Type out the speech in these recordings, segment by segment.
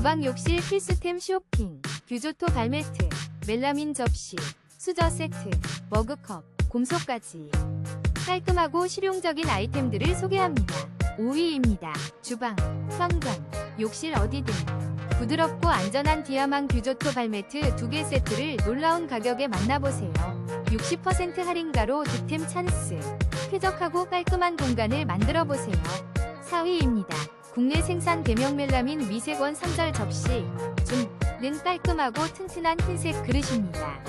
주방 욕실 필수템 쇼핑, 규조토 발매트, 멜라민 접시, 수저 세트, 머그컵, 곰소까지 깔끔하고 실용적인 아이템들을 소개합니다. 5위입니다. 주방, 현관, 욕실 어디든 부드럽고 안전한 디아망 규조토 발매트 2개 세트를 놀라운 가격에 만나보세요. 60% 할인가로 득템 찬스. 쾌적하고 깔끔한 공간을 만들어보세요. 4위입니다. 국내 생산 대명 멜라민 미세권 3절 접시. 줌는 깔끔하고 튼튼한 흰색 그릇입니다.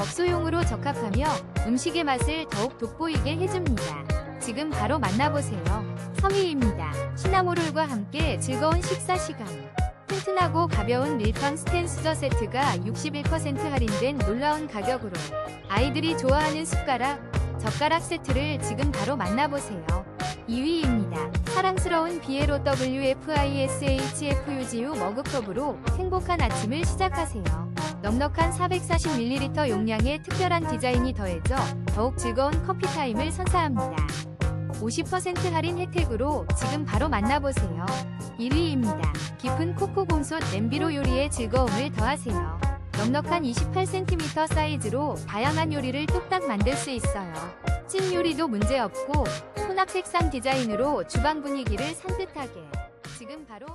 업소용으로 적합하며 음식의 맛을 더욱 돋보이게 해줍니다. 지금 바로 만나보세요. 3위입니다. 시나모롤과 함께 즐거운 식사 시간. 튼튼하고 가벼운 밀팡 스텐 수저 세트가 61% 할인된 놀라운 가격으로 아이들이 좋아하는 숟가락, 젓가락 세트를 지금 바로 만나보세요. 2위입니다. 사랑스러운 비에로 WFISHFUGU 머그컵으로 행복한 아침을 시작하세요. 넉넉한 440ml 용량의 특별한 디자인이 더해져 더욱 즐거운 커피 타임을 선사합니다. 50% 할인 혜택으로 지금 바로 만나보세요. 1위입니다. 깊은 코코 곰솥 냄비로 요리의 즐거움을 더하세요. 넉넉한 28cm 사이즈로 다양한 요리를 뚝딱 만들 수 있어요. 찐 요리도 문제없고 혼합 색상 디자인으로 주방 분위기를 산뜻하게 지금 바로